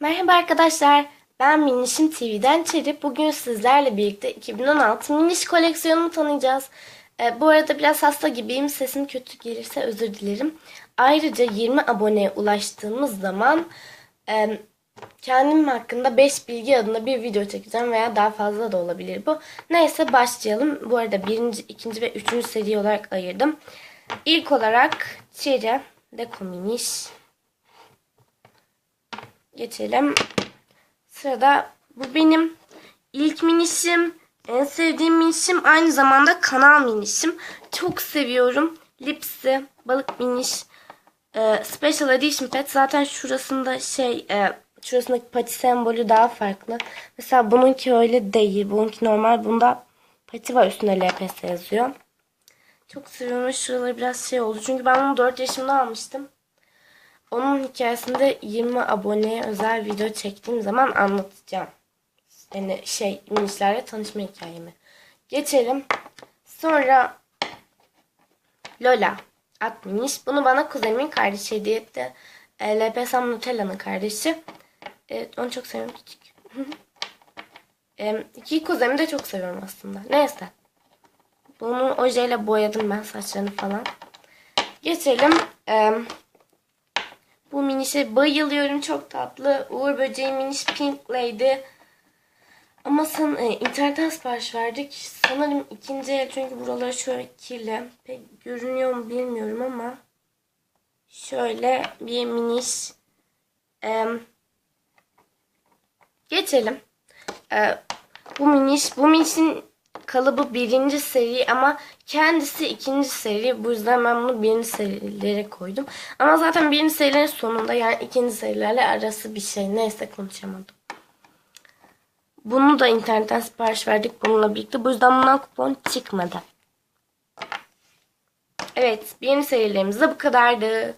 Merhaba arkadaşlar. Ben Minişim TV'den Çeri. Bugün sizlerle birlikte 2016 Miniş koleksiyonumu tanıyacağız. Ee, bu arada biraz hasta gibiyim. Sesim kötü gelirse özür dilerim. Ayrıca 20 aboneye ulaştığımız zaman e, kendim hakkında 5 bilgi adında bir video çekeceğim veya daha fazla da olabilir bu. Neyse başlayalım. Bu arada birinci, ikinci ve üçüncü seri olarak ayırdım. İlk olarak Çeri, Deko Miniş, geçelim. Sırada bu benim ilk minişim. En sevdiğim minişim. Aynı zamanda kanal minişim. Çok seviyorum. Lipsi, balık miniş. e, Special Edition Pet. Zaten şurasında şey e, şurasındaki pati sembolü daha farklı. Mesela bununki öyle değil. Bununki normal. Bunda pati var üstünde LPS yazıyor. Çok seviyorum. Şuraları biraz şey oldu. Çünkü ben bunu 4 yaşımda almıştım. Onun hikayesinde 20 aboneye özel video çektiğim zaman anlatacağım. Yani şey minişlerle tanışma hikayemi. Geçelim. Sonra Lola at miniş. Bunu bana kuzenimin kardeşi hediye etti. E, LPSM Nutella'nın kardeşi. Evet, onu çok seviyorum küçük. e, iki kuzenimi de çok seviyorum aslında. Neyse. Bunu ojeyle boyadım ben saçlarını falan. Geçelim. Eee bu minişe bayılıyorum. Çok tatlı. Uğur Böceği miniş Pink. Ama san, e, internetten sipariş verdik. Sanırım ikinci el çünkü buraları şöyle kirli. Pek görünüyor mu bilmiyorum ama. Şöyle bir miniş. E, geçelim. E, bu miniş. Bu minişin kalıbı birinci seri ama kendisi ikinci seri. Bu yüzden ben bunu birinci serilere koydum. Ama zaten birinci serilerin sonunda yani ikinci serilerle arası bir şey. Neyse konuşamadım. Bunu da internetten sipariş verdik bununla birlikte. Bu yüzden bundan kupon çıkmadı. Evet birinci serilerimiz de bu kadardı.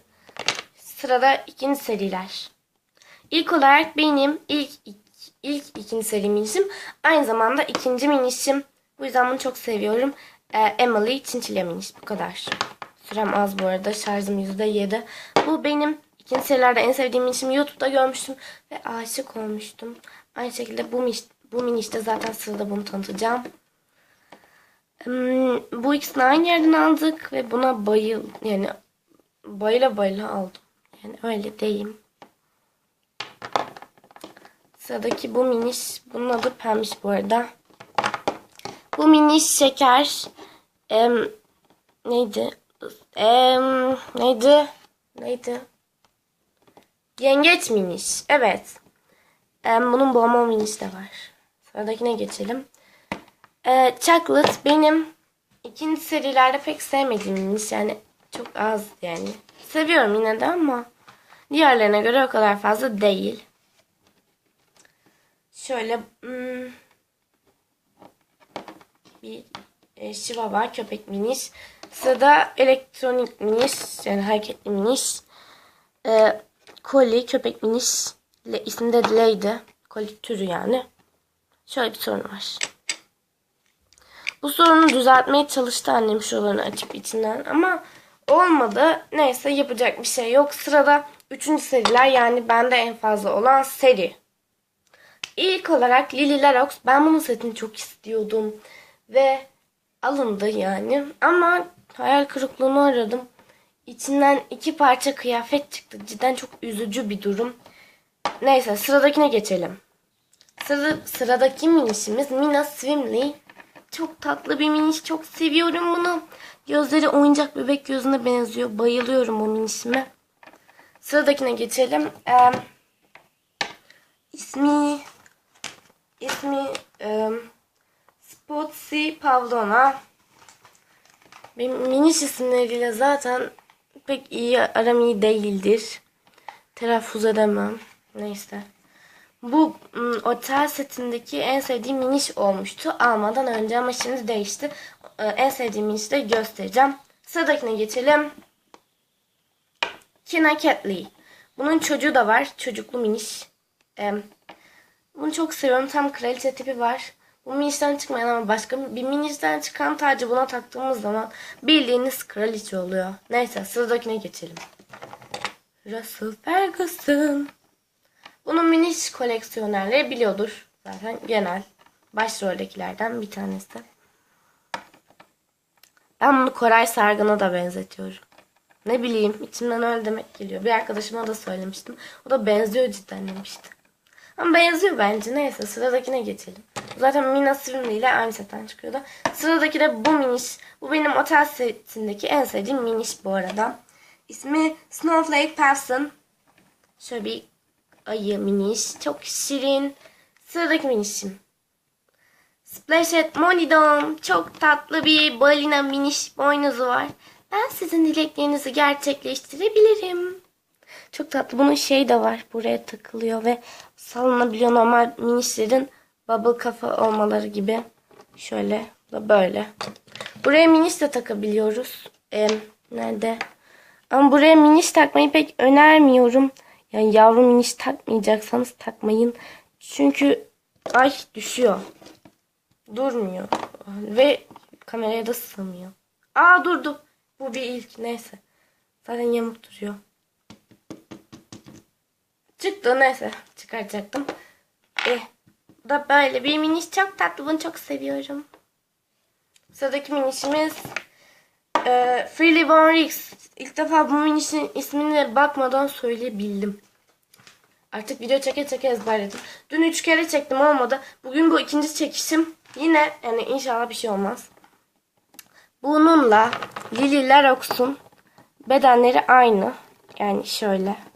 Sırada ikinci seriler. İlk olarak benim ilk ilk ikinci seri minişim. Aynı zamanda ikinci minişim. Bu yüzden bunu çok seviyorum. Ee, Emily Çinçilya miniş. Bu kadar. Sürem az bu arada. Şarjım %7. Bu benim ikinci serilerde en sevdiğim minişim. YouTube'da görmüştüm ve aşık olmuştum. Aynı şekilde bu miniş, bu minişte zaten sırada bunu tanıtacağım. Hmm, bu ikisini aynı yerden aldık ve buna bayıl yani bayıla bayıla aldım. Yani öyle diyeyim. Sıradaki bu miniş. Bunun adı pembiş bu arada. Bu miniş şeker. Em, neydi? Em, neydi? Neydi? Yengeç miniş. Evet. Em, bunun bomba miniş de var. Sıradakine geçelim. Ee, chocolate benim ikinci serilerde pek sevmediğim miniş. Yani çok az yani. Seviyorum yine de ama diğerlerine göre o kadar fazla değil. Şöyle hmm, bir e, Chihuahua köpek miniş. Sırada elektronik miniş yani hareketli miniş. E, Koli köpek miniş. Le, ismi de Lady. Koli türü yani. Şöyle bir sorun var. Bu sorunu düzeltmeye çalıştı annem şuralarını açıp içinden ama olmadı. Neyse yapacak bir şey yok. Sırada 3. seriler yani bende en fazla olan seri. İlk olarak Lily Larox. Ben bunun setini çok istiyordum. Ve alındı yani. Ama hayal kırıklığını aradım. İçinden iki parça kıyafet çıktı. Cidden çok üzücü bir durum. Neyse sıradakine geçelim. Sırada, sıradaki minişimiz Mina Swimley. Çok tatlı bir miniş. Çok seviyorum bunu. Gözleri oyuncak bebek gözüne benziyor. Bayılıyorum bu minişime. Sıradakine geçelim. Ee, ismi ismi e, Spotsy Pavlona. Miniş isimleriyle zaten pek iyi aram iyi değildir. Telaffuz edemem. Neyse. Bu otel setindeki en sevdiğim miniş olmuştu almadan önce ama şimdi değişti. En sevdiğim minişi de göstereceğim. Sıradakine geçelim. Kina Catley. Bunun çocuğu da var. Çocuklu miniş. Bunu çok seviyorum. Tam kraliçe tipi var. Bu minişten çıkmayan ama başka bir minişten çıkan tacı buna taktığımız zaman bildiğiniz kraliçe oluyor. Neyse sıradakine geçelim. Russell Ferguson. Bunun miniş koleksiyonerleri biliyordur. Zaten genel başroldekilerden bir tanesi. Ben bunu Koray Sargan'a da benzetiyorum. Ne bileyim içimden öyle demek geliyor. Bir arkadaşıma da söylemiştim. O da benziyor cidden demişti. Ama benziyor bence. Neyse sıradakine geçelim. Zaten Mina Sivrimli ile aynı setten çıkıyordu. Sıradaki de bu miniş. Bu benim otel setindeki en sevdiğim miniş bu arada. İsmi Snowflake Person. Şöyle bir ayı miniş. Çok şirin. Sıradaki minişim. Splashed Monidom. Çok tatlı bir balina miniş boynuzu var. Ben sizin dileklerinizi gerçekleştirebilirim. Çok tatlı. Bunun şey de var. Buraya takılıyor ve sallanabiliyor. Normal minişlerin bubble kafa olmaları gibi. Şöyle da böyle. Buraya miniş de takabiliyoruz. Ee, nerede? Ama buraya miniş takmayı pek önermiyorum. Yani yavru miniş takmayacaksanız takmayın. Çünkü ay düşüyor. Durmuyor. Ve kameraya da sığmıyor. Aa durdu. Bu bir ilk. Neyse. Zaten yamuk duruyor. Çıktı neyse. Çıkaracaktım. Eh. Bu da böyle bir miniş çok tatlı. Bunu çok seviyorum. Sıradaki minişimiz e, Freely Von Rix. İlk defa bu minişin ismine bakmadan söyleyebildim. Artık video çeke çeke ezberledim. Dün üç kere çektim olmadı. Bugün bu ikinci çekişim. Yine yani inşallah bir şey olmaz. Bununla Lily Larox'un bedenleri aynı. Yani şöyle.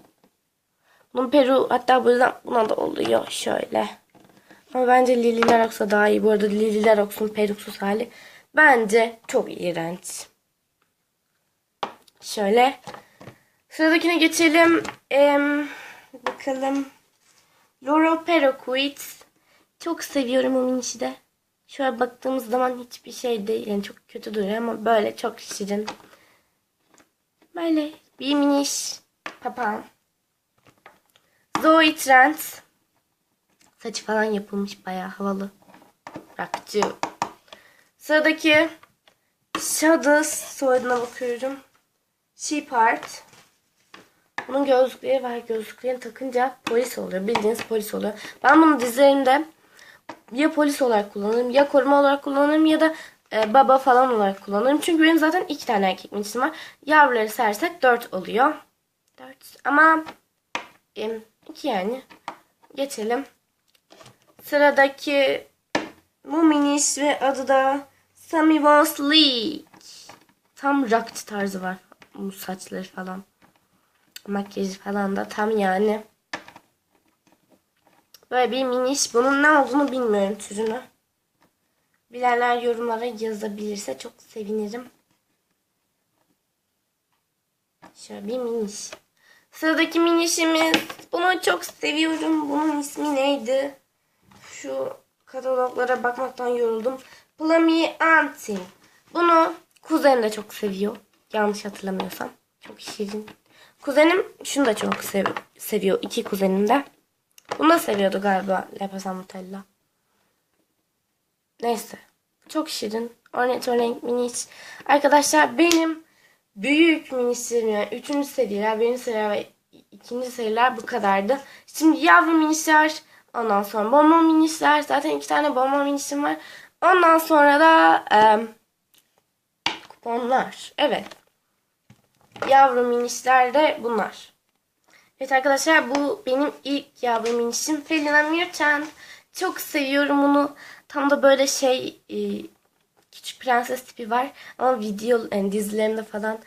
Bunun peru hatta bu yüzden buna da oluyor şöyle. Ama bence Lily Larox'a daha iyi. Bu arada Lily Larox'un peruksuz hali bence çok iğrenç. Şöyle. Sıradakine geçelim. Em, bakalım. Laurel Paraquat. Çok seviyorum o minişi. Şöyle baktığımız zaman hiçbir şey değil. Yani çok kötü duruyor ama böyle çok şirin. Böyle bir miniş papağan. Zoe Trent. Saçı falan yapılmış bayağı havalı. Rockçı. Sıradaki Shadows soyadına bakıyorum. Sheepheart. Bunun gözlükleri var. Gözlüklerini takınca polis oluyor. Bildiğiniz polis oluyor. Ben bunu dizilerimde ya polis olarak kullanırım ya koruma olarak kullanırım ya da e, baba falan olarak kullanırım. Çünkü benim zaten iki tane erkek minisim var. Yavruları sersek dört oluyor. Dört ama e, yani. Geçelim. Sıradaki bu miniş ve adı da Sammy Wants League. Tam rockçı tarzı var. Bu saçları falan. Makyajı falan da tam yani. Böyle bir miniş. Bunun ne olduğunu bilmiyorum türünü. Bilenler yorumlara yazabilirse çok sevinirim. Şöyle bir miniş. Sıradaki minişimiz. Bunu çok seviyorum. Bunun ismi neydi? Şu kataloglara bakmaktan yoruldum. Plummy Auntie. Bunu kuzenim de çok seviyor. Yanlış hatırlamıyorsam. Çok şirin. Kuzenim şunu da çok sev seviyor. İki kuzenim de. Bunu da seviyordu galiba Lepasan Nutella. Neyse. Çok şirin. Ornitorenk miniş. Arkadaşlar benim büyük minişlerim yani üçüncü seriler, birinci seriler ve ikinci seriler bu kadardı. Şimdi yavru minişler, ondan sonra bonbon minişler. Zaten iki tane bonbon minişim var. Ondan sonra da e, kuponlar. Evet. Yavru minişler de bunlar. Evet arkadaşlar bu benim ilk yavru minişim. Felina Mirchan. Çok seviyorum onu. Tam da böyle şey e, küçük prenses tipi var. Ama video yani dizilerimde falan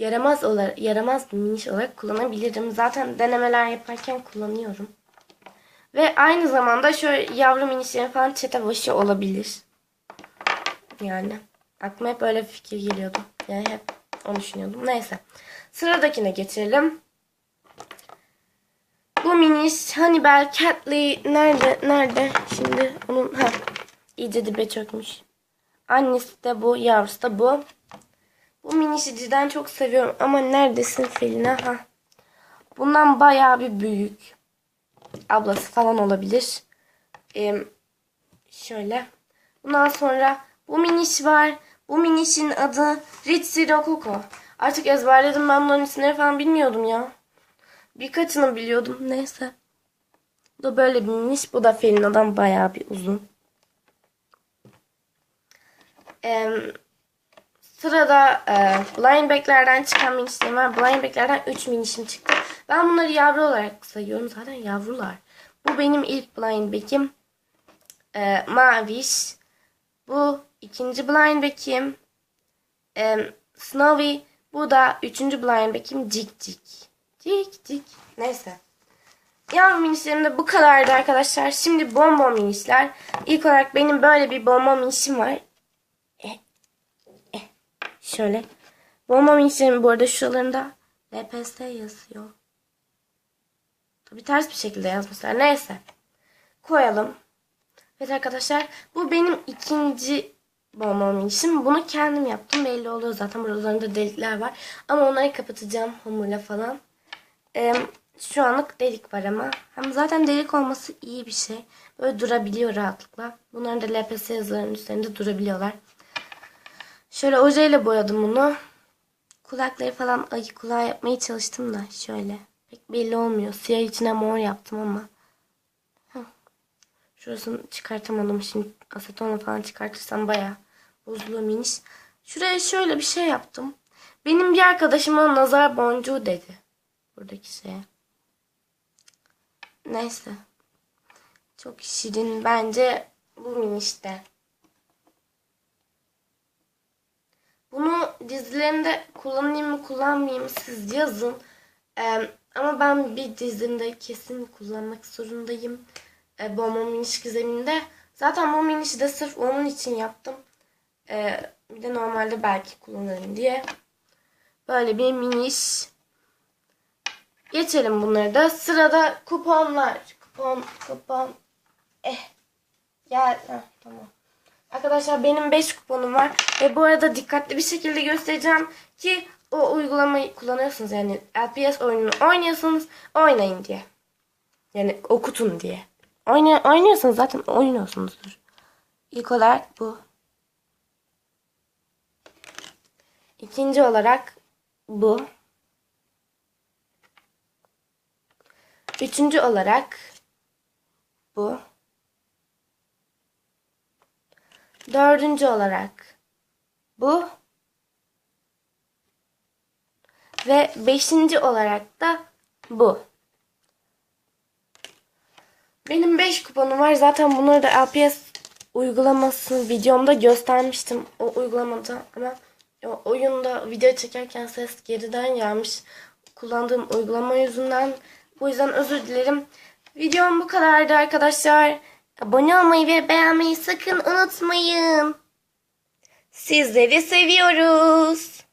yaramaz olarak yaramaz bir miniş olarak kullanabilirim. Zaten denemeler yaparken kullanıyorum. Ve aynı zamanda şöyle yavru minişlerin falan çete başı olabilir. Yani aklıma hep böyle bir fikir geliyordu. Yani hep onu düşünüyordum. Neyse. Sıradakine geçelim. Bu miniş Hannibal Catley nerede? Nerede? Şimdi onun ha iyice dibe çökmüş. Annesi de bu, yavrusu da bu. Bu minişi cidden çok seviyorum ama neredesin Felina? Ha. Bundan bayağı bir büyük. Ablası falan olabilir. Ee, şöyle. Bundan sonra bu miniş var. Bu minişin adı Ritzy Rococo. Artık ezberledim ben bunların isimleri falan bilmiyordum ya. Birkaçını biliyordum. Neyse. Bu da böyle bir miniş. Bu da Felina'dan bayağı bir uzun. Ee, sırada e, Blind Bag'lerden çıkan minişlerim var. Blind Bag'lerden 3 minişim çıktı. Ben bunları yavru olarak sayıyorum. Zaten yavrular. Bu benim ilk Blind Bag'im. Ee, Maviş. Bu ikinci Blind Bag'im. Ee, Snowy. Bu da üçüncü Blind Bag'im. Cik cik. Cik cik. Neyse. Yavru minişlerim de bu kadardı arkadaşlar. Şimdi bonbon minişler. İlk olarak benim böyle bir bonbon minişim var. Şöyle. Bonbon minişlerim bu arada şuralarında LPS yazıyor. Tabi ters bir şekilde yazmışlar. Neyse. Koyalım. Evet arkadaşlar. Bu benim ikinci bonbon minişim. Bunu kendim yaptım. Belli oluyor zaten. Buralarında delikler var. Ama onları kapatacağım hamurla falan. Ee, şu anlık delik var ama. Hem zaten delik olması iyi bir şey. Böyle durabiliyor rahatlıkla. Bunların da LPS yazılarının üzerinde durabiliyorlar. Şöyle ojeyle boyadım bunu. Kulakları falan ayı kulağı yapmaya çalıştım da şöyle. Pek belli olmuyor. Siyah içine mor yaptım ama. Şurasını çıkartamadım. Şimdi asetonla falan çıkartırsam bayağı bozuluyor miniş. Şuraya şöyle bir şey yaptım. Benim bir arkadaşıma nazar boncuğu dedi. Buradaki şeye. Neyse. Çok şirin bence bu minişte. Bunu dizilerimde kullanayım mı kullanmayayım siz yazın. Ee, ama ben bir dizimde kesin kullanmak zorundayım. Ee, Bomba miniş gizeminde. Zaten bu minişi de sırf onun için yaptım. Ee, bir de normalde belki kullanırım diye. Böyle bir miniş. Geçelim bunları da. Sırada kuponlar. Kupon, kupon. Eh. Gel. Heh, tamam. Arkadaşlar benim 5 kuponum var. Ve bu arada dikkatli bir şekilde göstereceğim ki o uygulamayı kullanıyorsunuz. Yani LPS oyununu oynuyorsanız oynayın diye. Yani okutun diye. Oyna, oynuyorsanız zaten oynuyorsunuzdur. İlk olarak bu. İkinci olarak bu. Üçüncü olarak bu. Dördüncü olarak bu. Ve beşinci olarak da bu. Benim 5 kuponum var. Zaten bunları da LPS uygulamasını videomda göstermiştim. O uygulamada ama o oyunda video çekerken ses geriden gelmiş. Kullandığım uygulama yüzünden. Bu yüzden özür dilerim. Videom bu kadardı arkadaşlar. Abone olmayı ve beğenmeyi sakın unutmayın. Sizleri seviyoruz.